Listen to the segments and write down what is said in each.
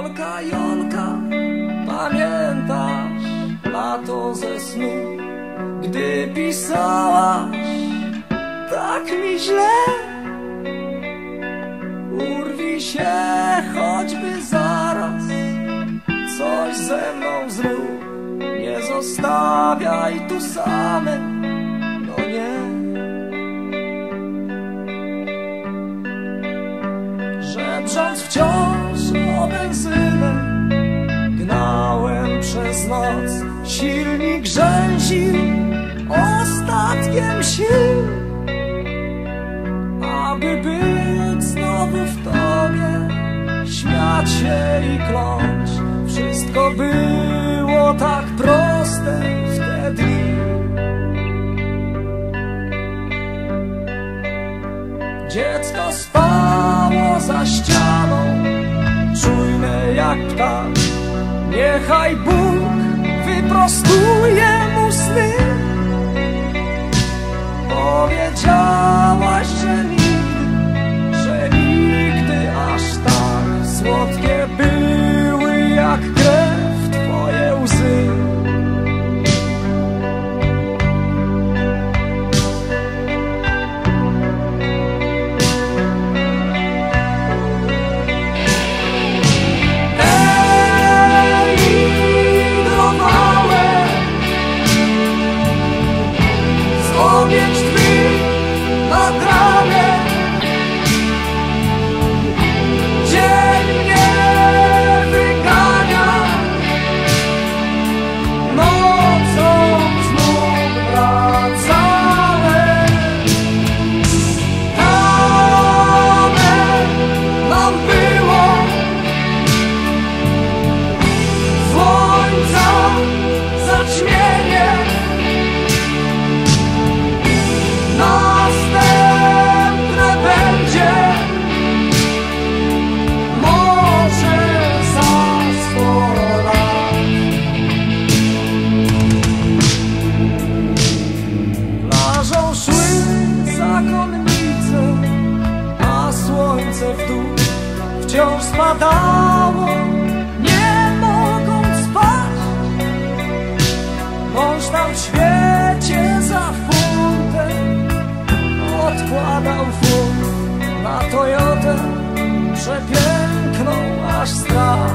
Jolka, Jolka, pamiętasz lato ze snu, gdy pisałaś tak mi źle? Urwij się choćby zaraz, coś ze mną zrób, nie zostawiaj tu samej, no nie. Żebrząc wciąż Gnałem przez noc Silnik rzęził Ostatkiem sił Aby być znowu w tobie. Śmiać się i kląć. Wszystko było tak proste wtedy. Dziecko spało za ścianą, jak ptak. Niechaj Bóg wyprostuje mu sny. Powiedziałaś, że against wciąż spadało. Nie mogąc spać Mąż tam w świecie za funtem Odkładał funt na Toyotę Przepiękną aż strach.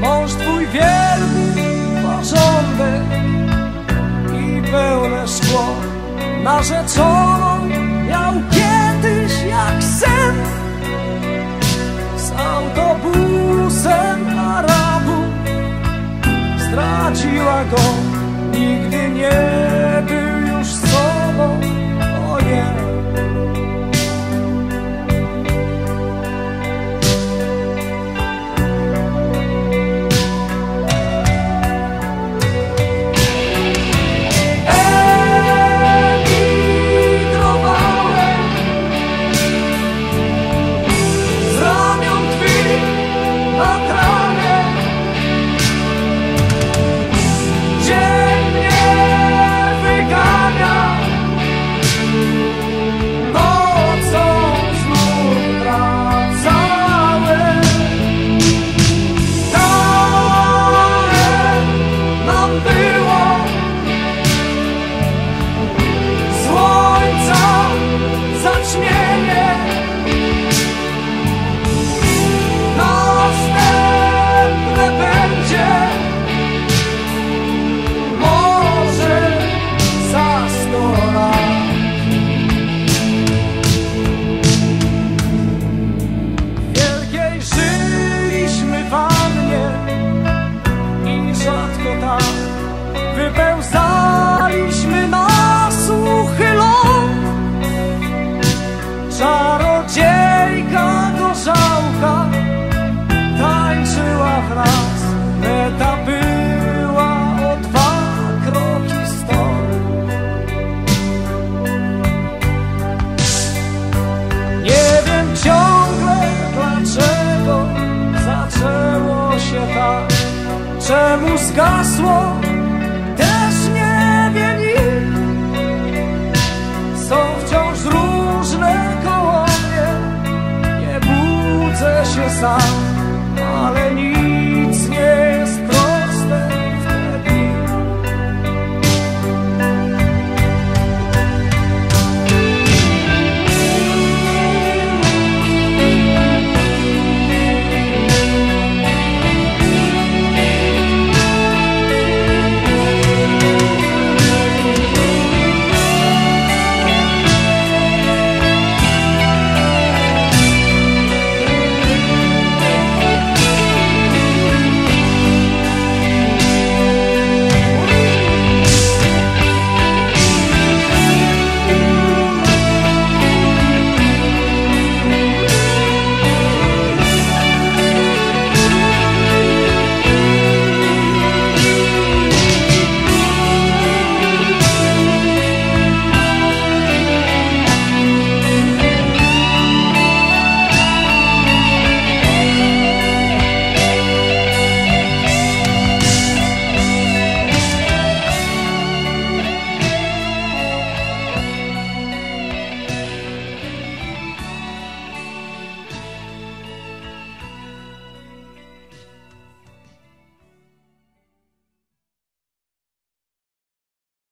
Mąż twój wierny, porządek i pełne szkło Narzeczoną autobusem Arabu Zdradziła go, czemu zgasło Też nie wiem ich Są wciąż różne koło mnie. Nie budzę się sam.